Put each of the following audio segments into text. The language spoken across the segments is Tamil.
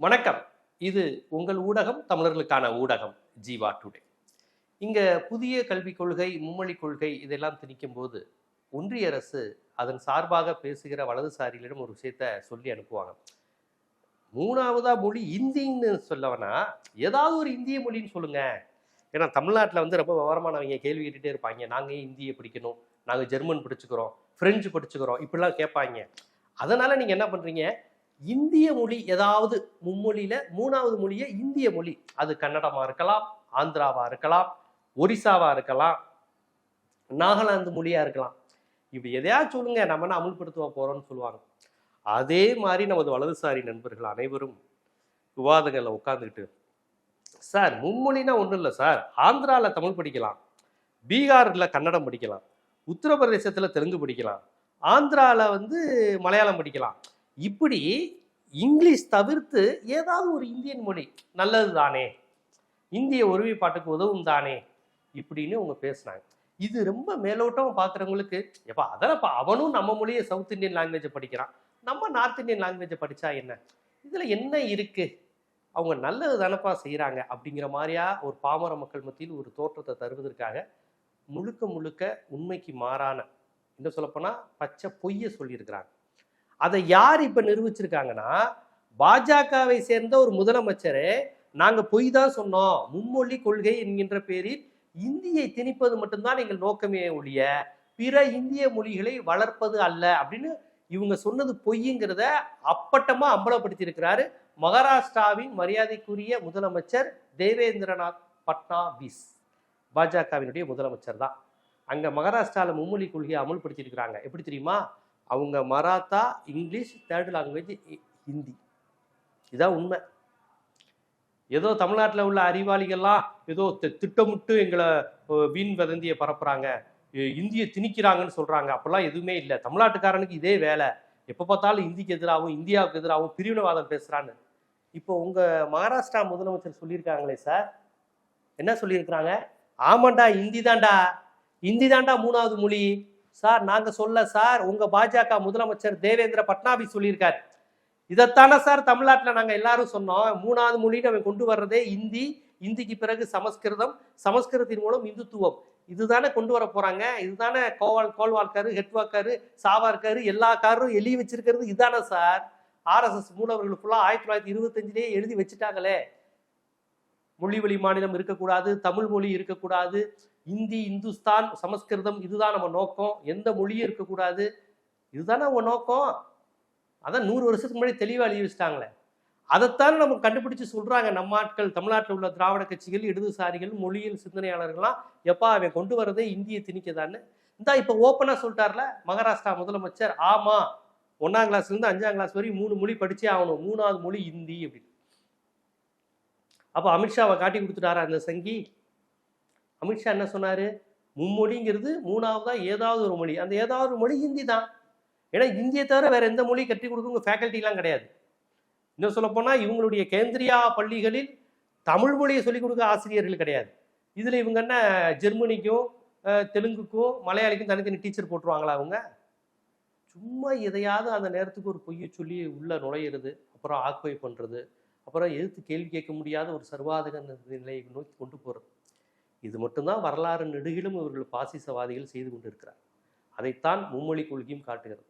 வணக்கம். இது உங்கள் ஊடகம் தமிழர்களுக்கான ஊடகம் ஜீவா டுடே. இங்க புதிய கல்விக் கொள்கை மும்மொழி கொள்கை இதெல்லாம் திணிக்கும் போது ஒன்றிய அரசு அதன் சார்பாக பேசுகிற வலதுசாரிகளிடம் ஒரு விஷயத்த சொல்லி அனுப்புவாங்க. மூணாவதா மொழி இந்தின்னு சொல்லவனா ஏதாவது ஒரு இந்திய மொழின்னு சொல்லுங்க. ஏன்னா தமிழ்நாட்டில் வந்து ரொம்ப விவரமானவங்க கேள்வி கேட்டுட்டே இருப்பாங்க. நாங்கள் இந்தியை படிக்கணும்? நாங்கள் ஜெர்மன் படிச்சுக்கிறோம் ஃப்ரெஞ்சு படிச்சுக்கிறோம் இப்படிலாம் கேட்பாங்க. அதனால நீங்கள் என்ன பண்ணுறீங்க இந்திய மொழி ஏதாவது மும்மொழியில மூணாவது மொழியே இந்திய மொழி. அது கன்னடமா இருக்கலாம் ஆந்திராவா இருக்கலாம் ஒரிசாவா இருக்கலாம் நாகாலாந்து மொழியா இருக்கலாம். இப்படி எதையாச்சும் சொல்லுங்க நம்ம என்ன அமுல்படுத்துவ போறோம்னு சொல்லுவாங்க. அதே மாதிரி நமது வலதுசாரி நண்பர்கள் அனைவரும் விவாதங்களில் உட்காந்துக்கிட்டு சார் மும்மொழினா ஒன்றும் இல்லை சார். ஆந்திராவில் தமிழ் படிக்கலாம் பீகாரில் கன்னடம் படிக்கலாம் உத்தரப்பிரதேசத்தில் தெலுங்கு படிக்கலாம் ஆந்திராவில் வந்து மலையாளம் படிக்கலாம். இப்படி இங்கிலீஷ் தவிர்த்து ஏதாவது ஒரு இந்தியன் மொழி நல்லது தானே? இந்திய ஒருமைப்பாட்டுக்கு உதவும் தானே? இப்படின்னு அவங்க பேசினாங்க. இது ரொம்ப மேலோட்டம் பார்க்குறவங்களுக்கு எப்போ அதெல்லாம் அவனும் நம்ம மொழியை சவுத் இந்தியன் லாங்குவேஜை படிக்கிறான். நம்ம நார்த் இந்தியன் லாங்குவேஜை படித்தா என்ன? இதில் என்ன இருக்குது அவங்க நல்லது தானப்பா செய்கிறாங்க அப்படிங்கிற மாதிரியா ஒரு பாமர மக்கள் மத்தியில் ஒரு தோற்றத்தை தருவதற்காக முழுக்க முழுக்க உண்மைக்கு மாறான இன்னும் சொல்லப்போனால் பச்சை பொய்யை சொல்லியிருக்கிறாங்க. அதை யார் இப்போ நிரூபிச்சிருக்காங்கன்னா பாஜகவை சேர்ந்த ஒரு முதலமைச்சரே நாங்கள் பொய் தான் சொன்னோம். மும்மொழி கொள்கை என்கின்ற பேரில் இந்தியை திணிப்பது மட்டும்தான் எங்கள் நோக்கமே ஒழிய பிற இந்திய மொழிகளை வளர்ப்பது அல்ல அப்படின்னு இவங்க சொன்னது பொய்ங்கிறத அப்பட்டமா அம்பலப்படுத்தியிருக்கிறாரு மகாராஷ்டிராவின் மரியாதைக்குரிய முதலமைச்சர் தேவேந்திரநாத் பட்னாவிஸ். பாஜகவினுடைய முதலமைச்சர் தான். அங்க மகாராஷ்டிராவில் மும்மொழி கொள்கையை அமல்படுத்தியிருக்கிறாங்க. எப்படி தெரியுமா? அவங்க Maratha English third language Hindi. இதான் உண்மை. ஏதோ தமிழ்நாட்டில் உள்ள அறிவாளிகள்லாம் ஏதோ திட்டமிட்டு எங்களை வீண் வதந்தியை பரப்புறாங்க. இந்தியை திணிக்கிறாங்கன்னு சொல்கிறாங்க அப்போல்லாம் எதுவுமே இல்லை. தமிழ்நாட்டுக்காரனுக்கு இதே வேலை. எப்போ பார்த்தாலும் இந்திக்கு எதிராகவும் இந்தியாவுக்கு எதிராகவும் பிரிவினவாதம் பேசுகிறான்னு இப்போ உங்கள் மகாராஷ்டிரா முதலமைச்சர் சொல்லியிருக்காங்களே சார். என்ன சொல்லியிருக்கிறாங்க? ஆமாண்டா இந்தி தான்டா. இந்தி தான்டா மூணாவது மொழி. சார் நாங்கள் சொல்ல சார் உங்கள் பாஜக முதலமைச்சர் தேவேந்திர பட்னாவிஸ் சொல்லியிருக்காரு. இதைத்தானே சார் தமிழ்நாட்டில் நாங்கள் எல்லாரும் சொன்னோம். மூணாவது மொழின்னு அவன் கொண்டு வர்றதே இந்தி இந்திக்கு பிறகு சமஸ்கிருதம் சமஸ்கிருதத்தின் மூலம் இந்துத்துவம். இதுதானே கொண்டு வர போறாங்க. இதுதானே கோவால் கோல்வால்காரு ஹெட்வாக்காரு சாவார்காரு எல்லா காரும் எழுதி வச்சிருக்கிறது இதுதானே சார். ஆர்எஸ்எஸ் மூலவர்கள் ஃபுல்லாக ஆயிரத்தி தொள்ளாயிரத்தி இருபத்தஞ்சிலேயே எழுதி வச்சுட்டாங்களே. மொழி வழி மாநிலம் இருக்கக்கூடாது தமிழ் மொழி இருக்கக்கூடாது. இந்தி இந்துஸ்தான் சமஸ்கிருதம் இதுதான் நம்ம நோக்கம். எந்த மொழியும் இருக்கக்கூடாது. இதுதானே அவங்க நோக்கம். அதான் நூறு வருஷத்துக்கு முன்னாடி தெளிவாக எழுதி வச்சுட்டாங்களே. அதைத்தான் நம்ம கண்டுபிடிச்சு சொல்கிறாங்க நம்ம ஆட்கள். தமிழ்நாட்டில் உள்ள திராவிட கட்சிகள் இடதுசாரிகள் மொழியியல் சிந்தனையாளர்கள்லாம் எப்பா அவன் கொண்டு வரதே இந்தியை திணிக்கதான்னு. இந்தா இப்போ ஓப்பனாக சொல்லிட்டார்ல மகாராஷ்டிரா முதலமைச்சர். ஆமாம் ஒன்றாம் கிளாஸ்லேருந்து அஞ்சாம் கிளாஸ் வரையும் மூணு மொழி படித்தே ஆகணும். மூணாவது மொழி இந்தி அப்படின்னு. அப்போ அமித்ஷாவை காட்டி கொடுத்துட்டாரா அந்த சங்கி? அமித்ஷா என்ன சொன்னாரு? மும்மொழிங்கிறது மூணாவதா ஏதாவது ஒரு மொழி. அந்த ஏதாவது ஒரு மொழி ஹிந்தி தான். ஏன்னா இந்தியை தவிர வேற எந்த மொழி கற்றுக் கொடுக்குறவங்க ஃபேக்கல்ட்டிலாம் கிடையாது. இன்னும் சொல்லப்போனால் இவங்களுடைய கேந்திரியா பள்ளிகளில் தமிழ் மொழியை சொல்லிக் கொடுக்க ஆசிரியர்கள் கிடையாது. இதில் இவங்க என்ன ஜெர்மனிக்கும் தெலுங்குக்கும் மலையாளிக்கும் தனித்தனி டீச்சர் போட்டுருவாங்களா அவங்க? சும்மா எதையாவது அந்த நேரத்துக்கு ஒரு பொய்யை சொல்லி உள்ள நுழையிறது அப்புறம் ஆக்குவை பண்ணுறது அப்புறம் எதிர்த்து கேள்வி கேட்க முடியாத ஒரு சர்வாதக நிலையை நோக்கி கொண்டு போகிறது இது மட்டும்தான் வரலாறு நெடுகிலும் இவர்கள் பாசிசவாதிகள் செய்து கொண்டிருக்கிறார். அதைத்தான் மும்மொழி கொள்கையும் காட்டுகிறது.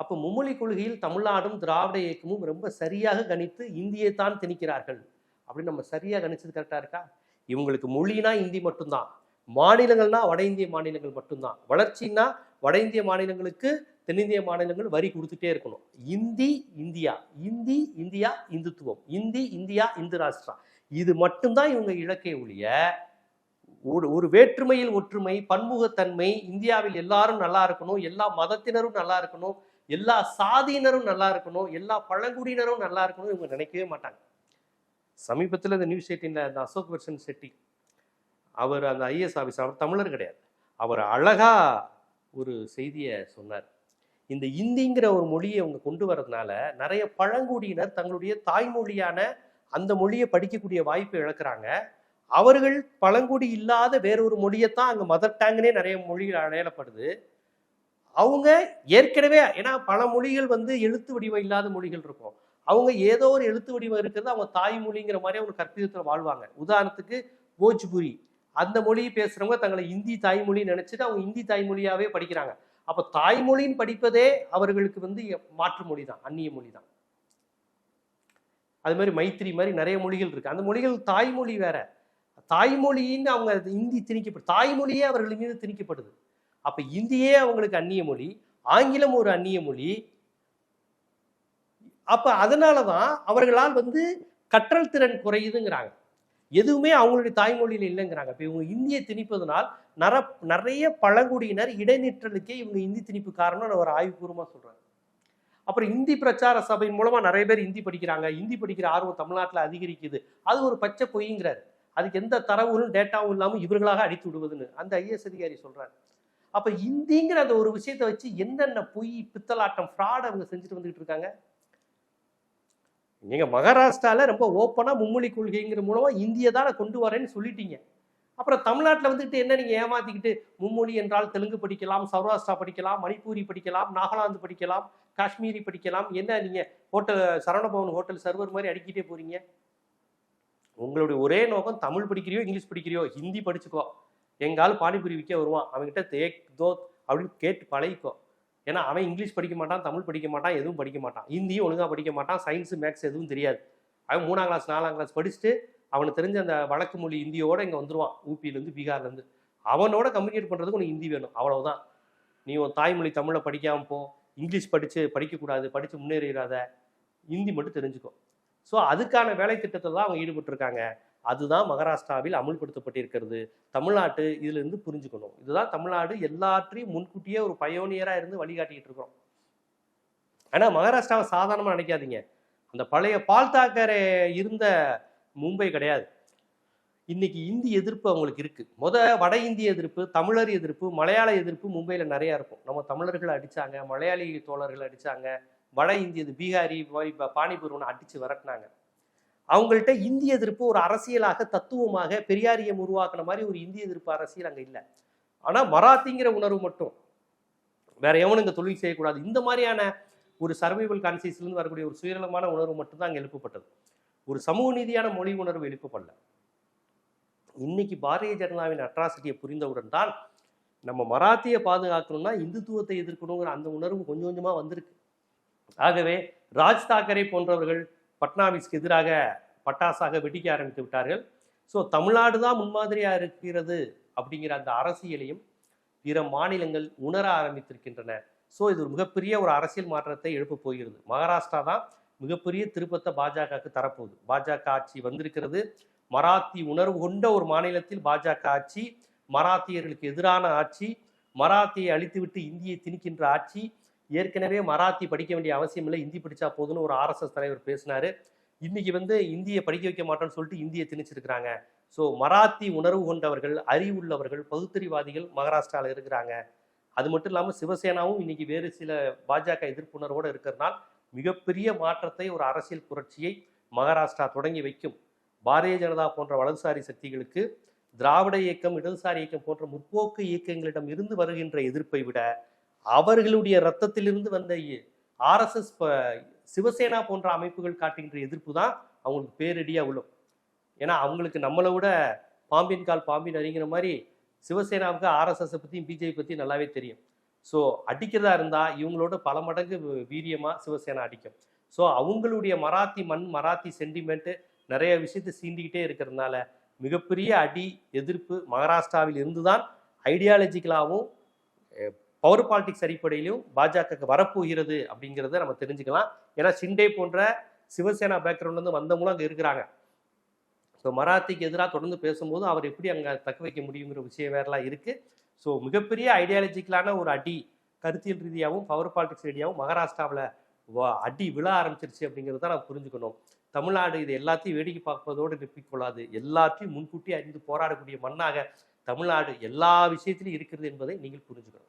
அப்போ மும்மொழி கொள்கையில் தமிழ்நாடும் திராவிட இயக்கமும் ரொம்ப சரியாக கணித்து இந்தியை தான் திணிக்கிறார்கள். அப்படின்னு நம்ம சரியாக கணிச்சது கரெக்டாக இருக்கா? இவங்களுக்கு மொழினா இந்தி மட்டும்தான். மாநிலங்கள்னா வட இந்திய மாநிலங்கள் மட்டும்தான். வளர்ச்சின்னா வட இந்திய மாநிலங்களுக்கு தென்னிந்திய மாநிலங்கள் வரி கொடுத்துட்டே இருக்கணும். இந்தி இந்தியா. இந்தி இந்தியா இந்துத்துவம். இந்தி இந்தியா இந்து ராஷ்டிரா. இது மட்டும்தான் இவங்க இலக்கை ஒழிய ஒரு ஒரு வேற்றுமையில் ஒற்றுமை பன்முகத்தன்மை இந்தியாவில் எல்லாரும் நல்லா இருக்கணும் எல்லா மதத்தினரும் நல்லா இருக்கணும் எல்லா சாதியினரும் நல்லா இருக்கணும் எல்லா பழங்குடியினரும் நல்லா இருக்கணும் இவங்க நினைக்கவே மாட்டாங்க. சமீபத்தில் இந்த நியூஸ் எயிட்டீனில் அந்த அசோக் வர்ஷன் செட்டி அவர் அந்த ஐஏஎஸ் ஆஃபீஸர் அவர் தமிழர் கிடையாது. அவர் அழகா ஒரு செய்தியை சொன்னார். இந்த இந்திங்கிற ஒரு மொழியை அவங்க கொண்டு வரதுனால நிறைய பழங்குடியினர் தங்களுடைய தாய்மொழியான அந்த மொழியை படிக்கக்கூடிய வாய்ப்பை இழக்கிறாங்க. அவர்கள் பழங்குடி இல்லாத வேறொரு மொழியைத்தான் அங்கே மதர் டேங்குனே நிறைய மொழிகள் அடையாளப்படுது அவங்க ஏற்கனவே ஏன்னா பல மொழிகள் வந்து எழுத்து வடிவம் இல்லாத மொழிகள் இருக்கும். அவங்க ஏதோ ஒரு எழுத்து வடிவம் இருக்கிறது அவங்க தாய்மொழிங்கிற மாதிரி அவங்க கற்பிதத்தில் வாழ்வாங்க. உதாரணத்துக்கு போஜ்புரி. அந்த மொழியை பேசுகிறவங்க தங்களை இந்தி தாய்மொழி நினச்சிட்டு அவங்க இந்தி தாய்மொழியாகவே படிக்கிறாங்க. அப்போ தாய்மொழின்னு படிப்பதே அவர்களுக்கு வந்து மாற்று மொழி தான் அந்நிய மொழி தான் அது மாதிரி மைத்திரி மாதிரி நிறைய மொழிகள் இருக்குது அந்த மொழிகள் தாய்மொழி வேற. தாய்மொழின்னு அவங்க இந்தி திணிக்கப்படு தாய்மொழியே அவர்கள் மீது திணிக்கப்படுது. அப்ப இந்தியே அவங்களுக்கு அந்நிய மொழி ஆங்கிலம் ஒரு அந்நிய மொழி. அப்ப அதனாலதான் அவர்களால் வந்து கற்றல் திறன் குறையுதுங்கிறாங்க. எதுவுமே அவங்களுடைய தாய்மொழியில் இல்லைங்கிறாங்க. இப்ப இவங்க இந்தியை திணிப்பதனால் நர நிறைய பழங்குடியினர் இடைநிற்றலுக்கே இவங்க இந்தி திணிப்பு காரணம் ஒரு ஆய்வுபூர்வமா சொல்றாங்க. அப்புறம் இந்தி பிரச்சார சபை மூலமா நிறைய பேர் இந்தி படிக்கிறாங்க. இந்தி படிக்கிற ஆர்வம் தமிழ்நாட்டில் அதிகரிக்குது. அது ஒரு பச்சை பொய்ங்கிறாரு. அதுக்கு எந்த தரவும் டேட்டாவும் இல்லாமல் இவர்களாக அடித்து விடுவதுன்னு அந்த ஐஎஸ் அதிகாரி சொல்கிறார் அப்போ இந்திங்கிற அந்த ஒரு விஷயத்தை வச்சு என்னென்ன பொய் பித்தலாட்டம் ஃப்ராட் அவங்க செஞ்சுட்டு வந்துகிட்டு இருக்காங்க? நீங்கள் மகாராஷ்டிராவில் ரொம்ப ஓப்பனாக மும்மொழி கொள்கைங்கிற மூலமாக இந்தியை தான் கொண்டு வரேன்னு சொல்லிட்டீங்க. அப்புறம் தமிழ்நாட்டில் வந்துட்டு என்ன நீங்கள் ஏமாத்திக்கிட்டு மும்மொழி என்றால் தெலுங்கு படிக்கலாம் சௌராஷ்டிரா படிக்கலாம் மணிப்பூரி படிக்கலாம் நாகாலாந்து படிக்கலாம் காஷ்மீரி படிக்கலாம் என்ன நீங்கள் ஹோட்டல் சரவணபவன் ஹோட்டல் சர்வர் மாதிரி அடிக்கிட்டே போகிறீங்க உங்களுடைய ஒரே நோக்கம் தமிழ் படிக்கிறியோ இங்கிலீஷ் படிக்கிறியோ ஹிந்தி படிச்சுக்கோ. எங்காலும் பானிபூரி விற்க வருவான். அவன்கிட்ட தேக் தோ அப்படின்னு கேட்டு பழகிக்கோ. ஏன்னா அவன் இங்கிலீஷ் படிக்க மாட்டான் தமிழ் படிக்க மாட்டான் எதுவும் படிக்க மாட்டான். ஹிந்தியும் ஒழுங்காக படிக்க மாட்டான் சயின்ஸு மேக்ஸ் எதுவும் தெரியாது. அவன் மூணாம் கிளாஸ் நாலாம் கிளாஸ் படிச்சுட்டு அவனுக்கு தெரிஞ்ச அந்த வழக்கு மொழி இந்தியோட இங்கே வந்துருவான் ஊபியிலேருந்து பீகார்லேருந்து. அவனோட கம்யூனிகேட் பண்ணுறதுக்கு உனக்கு ஹிந்தி வேணும். அவ்வளவுதான். நீ உன் தாய்மொழி தமிழை படிக்காமல் போ. இங்கிலீஷ் படித்து படிக்கக்கூடாது படித்து முன்னேறிடாத. ஹிந்தி மட்டும் தெரிஞ்சுக்கோ. ஸோ அதுக்கான வேலை திட்டத்தில் தான் அவங்க ஈடுபட்டிருக்காங்க. அதுதான் மகாராஷ்டிராவில் அமுல்படுத்தப்பட்டிருக்கிறது. தமிழ்நாட்டு இதுல இருந்து புரிஞ்சுக்கணும். இதுதான் தமிழ்நாடு எல்லாற்றையும் முன்கூட்டியே ஒரு பயோனியரா இருந்து வழிகாட்டிகிட்டு இருக்கிறோம். ஆனா மகாராஷ்டிராவை சாதாரணமா நினைக்காதீங்க. அந்த பழைய பால் தாக்கரே இருந்த மும்பை கிடையாது. இன்னைக்கு இந்தி எதிர்ப்பு அவங்களுக்கு இருக்கு. முத வட இந்திய எதிர்ப்பு தமிழர் எதிர்ப்பு மலையாள எதிர்ப்பு மும்பையில நிறைய இருக்கும். நம்ம தமிழர்களை அடிச்சாங்க மலையாளி தோழர்கள் அடிச்சாங்க. வட இந்தியது பீகாரி பானிபூர்வனை அடிச்சு விரட்டினாங்க. அவங்கள்ட்ட இந்திய எதிர்ப்பு ஒரு அரசியலாக தத்துவமாக பெரியாரியம் உருவாக்குன மாதிரி ஒரு இந்திய எதிர்ப்பு அரசியல் அங்கே இல்லை. ஆனால் மராத்திங்கிற உணர்வு மட்டும். வேற எவனும் இங்கே தொழில் செய்யக்கூடாது. இந்த மாதிரியான ஒரு சர்வைவல் கான்சியஸ்லேருந்து வரக்கூடிய ஒரு சுயநலமான உணர்வு மட்டும்தான் அங்கே எழுப்பப்பட்டது. ஒரு சமூக நீதியான மொழி உணர்வு எழுப்பப்படல. இன்னைக்கு பாரதிய ஜனதாவின் அட்ராசிட்டியை புரிந்தவுடன் தான் நம்ம மராத்தியை பாதுகாக்கணும்னா இந்துத்துவத்தை எதிர்க்கணுங்கிற அந்த உணர்வு கொஞ்சம் கொஞ்சமாக வந்திருக்கு. ஆகவே ராஜ் தாக்கரே போன்றவர்கள் பட்னாவிஸ்க்கு எதிராக பட்டாசாக வெடிக்க ஆரம்பித்து விட்டார்கள். ஸோ தமிழ்நாடு தான் முன்மாதிரியாக இருக்கிறது அப்படிங்கிற அந்த அரசியலையும் பிற மாநிலங்கள் உணர ஆரம்பித்திருக்கின்றன. ஸோ இது ஒரு மிகப்பெரிய ஒரு அரசியல் மாற்றத்தை எழுப்ப போகிறது. மகாராஷ்டிரா தான் மிகப்பெரிய திருப்பத்தை பாஜகவுக்கு தரப்போகுது. பாஜக ஆட்சி வந்திருக்கிறது. மராத்தி உணர்வு கொண்ட ஒரு மாநிலத்தில் பாஜக ஆட்சி மராத்தியர்களுக்கு எதிரான ஆட்சி மராத்தியை அழித்துவிட்டு இந்தியை திணிக்கின்ற ஆட்சி ஏற்கனவே மராத்தி படிக்க வேண்டிய அவசியம் இல்லை. இந்தி படித்தா போதும்னு ஒரு ஆர்எஸ்எஸ் தலைவர் பேசினார். இன்னைக்கு வந்து இந்தியை படிக்க வைக்க மாட்டோம்னு சொல்லிட்டு இந்தியை திணிச்சிருக்கிறாங்க. ஸோ மராத்தி உணர்வு கொண்டவர்கள் அறிவுள்ளவர்கள் பகுத்தறிவாதிகள் மகாராஷ்டிராவில் இருக்கிறாங்க. அது மட்டும் இல்லாமல் சிவசேனாவும் இன்னைக்கு வேறு சில பாஜக எதிர்ப்புணர்வோடு இருக்கிறதுனால் மிகப்பெரிய மாற்றத்தை ஒரு அரசியல் புரட்சியை மகாராஷ்டிரா தொடங்கி வைக்கும். பாரதிய ஜனதா போன்ற வலதுசாரி சக்திகளுக்கு திராவிட இயக்கம் இடதுசாரி இயக்கம் போன்ற முற்போக்கு இயக்கங்களிடம் இருந்து வருகின்ற எதிர்ப்பை விட அவர்களுடைய ரத்தத்திலிருந்து வந்த ஆர்எஸ்எஸ் சிவசேனா போன்ற அமைப்புகள் காட்டுகின்ற எதிர்ப்பு தான் அவங்களுக்கு பேரடியாக விழும் ஏன்னா அவங்களுக்கு நம்மளை விட பாம்பின் கால் பாம்பின் அறிங்கிற மாதிரி சிவசேனாவுக்கு ஆர்எஸ்எஸை பற்றியும் பிஜேபி பற்றியும் நல்லாவே தெரியும். ஸோ அடிக்கிறதா இருந்தால் இவங்களோட பல மடங்கு வீரியமாக சிவசேனா அடிக்கும். ஸோ அவங்களுடைய மராத்தி மண் மராத்தி சென்டிமெண்ட்டு நிறைய விஷயத்தை சீண்டிக்கிட்டே இருக்கிறதுனால மிகப்பெரிய அடி எதிர்ப்பு மகாராஷ்டிராவில் இருந்து தான் ஐடியாலஜிக்கலாகவும் பவர் பாலிடிக்ஸ் அடிப்படையிலும் பாஜகக்கு வரப்போகிறது அப்படிங்கிறத நம்ம தெரிஞ்சுக்கலாம். ஏன்னா சிண்டே போன்ற சிவசேனா பேக்ரவுண்ட்லேருந்து வந்தவங்களும் அங்கே இருக்கிறாங்க. ஸோ மராத்திக்கு எதிராக தொடர்ந்து பேசும்போது அவர் எப்படி அங்கே தக்க வைக்க முடியுங்கிற விஷயம் வேறலாம் இருக்குது ஸோ மிகப்பெரிய ஐடியாலஜிக்கலான ஒரு அடி கருத்தியல் ரீதியாகவும் பவர் பாலிடிக்ஸ் ரீதியாகவும் மகாராஷ்டிராவில் அடி விழ ஆரம்பிச்சிருச்சு அப்படிங்கிறத நம்ம புரிஞ்சுக்கணும். தமிழ்நாடு இது எல்லாத்தையும் வேடிக்கை பார்ப்பதோடு நிற்பிக்கொள்ளாது எல்லாத்தையும் முன்கூட்டி அறிந்து போராடக்கூடிய மண்ணாக தமிழ்நாடு எல்லா விஷயத்திலையும் இருக்கிறது என்பதை நீங்கள் புரிஞ்சுக்கணும்.